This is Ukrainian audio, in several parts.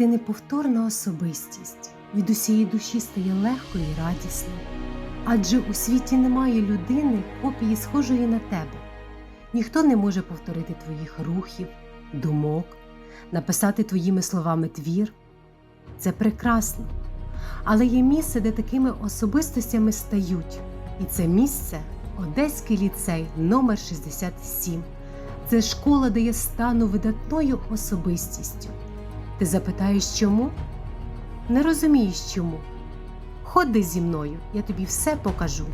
Ти неповторна особистість, від усієї душі стає легко і радісно. Адже у світі немає людини, копії схожої на тебе. Ніхто не може повторити твоїх рухів, думок, написати твоїми словами твір. Це прекрасно. Але є місце, де такими особистостями стають. І це місце Одеський ліцей номер 67 Це школа, де я стану видатною особистістю. Ти запитаєш чому? Не розумієш чому. Ходи зі мною, я тобі все покажу.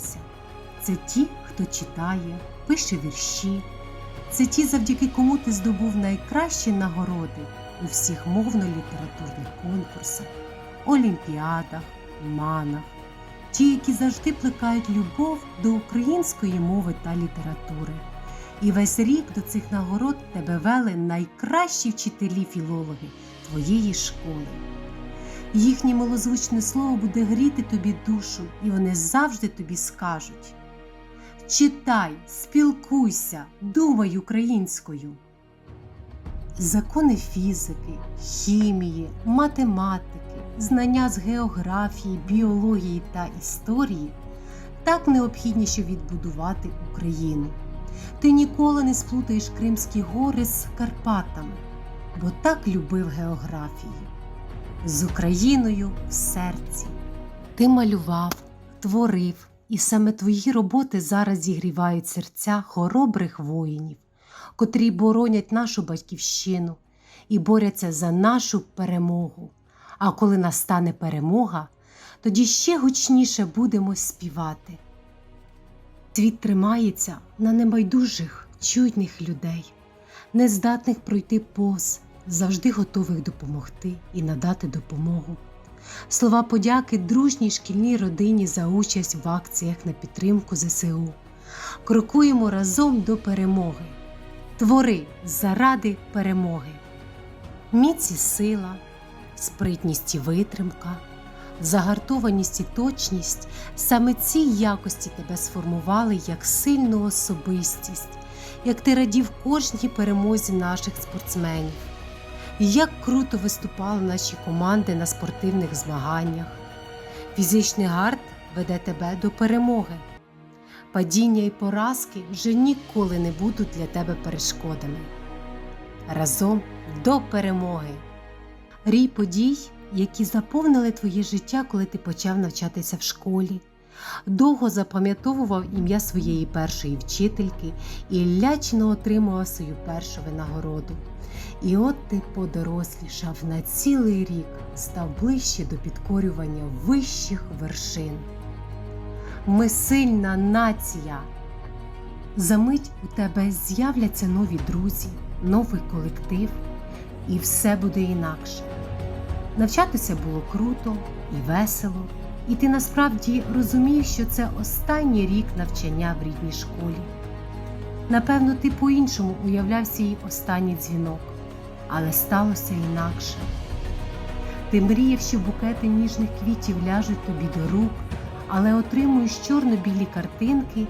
Знайомся, це ті, хто читає, пише вірші. Це ті, завдяки кому ти здобув найкращі нагороди у всіх мовно-літературних конкурсах, олімпіадах, манах, ті, які завжди плекають любов до української мови та літератури. І весь рік до цих нагород тебе вели найкращі вчителі-філологи твоєї школи. Їхнє милозвучне слово буде гріти тобі душу, і вони завжди тобі скажуть: Читай, спілкуйся, думай українською. Закони фізики, хімії, математики, знання з географії, біології та історії так необхідні, щоб відбудувати Україну. Ти ніколи не сплутаєш Кримські гори з Карпатами, бо так любив географію з Україною в серці. Ти малював, творив, і саме твої роботи зараз зігрівають серця хоробрих воїнів, котрі боронять нашу батьківщину і борються за нашу перемогу. А коли настане перемога, тоді ще гучніше будемо співати. Світ тримається на небайдужих, чуйних людей, нездатних пройти повз завжди готових допомогти і надати допомогу. Слова подяки дружній шкільній родині за участь в акціях на підтримку ЗСУ. Крокуємо разом до перемоги. Твори заради перемоги. Міць і сила, спритність і витримка, загартованість і точність саме ці якості тебе сформували як сильну особистість, як ти радів кожній перемозі наших спортсменів. Як круто виступали наші команди на спортивних змаганнях. Фізичний гард веде тебе до перемоги. Падіння і поразки вже ніколи не будуть для тебе перешкодами. Разом до перемоги. Рій подій, які заповнили твоє життя, коли ти почав навчатися в школі. Довго запам'ятовував ім'я своєї першої вчительки і лячно отримував свою першу винагороду. І от ти подорослішав на цілий рік, став ближче до підкорювання вищих вершин. Ми сильна нація. Замить у тебе з'являться нові друзі, новий колектив, і все буде інакше. Навчатися було круто і весело, і ти насправді розумієш, що це останній рік навчання в рідній школі. Напевно, ти по-іншому уявляв свій останній дзвінок але сталося інакше. Ти мріяв, що букети ніжних квітів ляжуть тобі до рук, але отримуєш чорно-білі картинки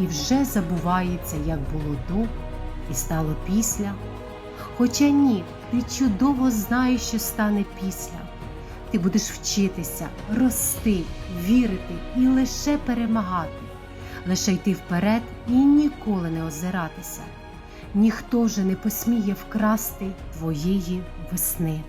і вже забувається, як було до і стало після. Хоча ні, ти чудово знаєш, що стане після. Ти будеш вчитися, рости, вірити і лише перемагати, лише йти вперед і ніколи не озиратися ніхто вже не посміє вкрасти твоєї весни.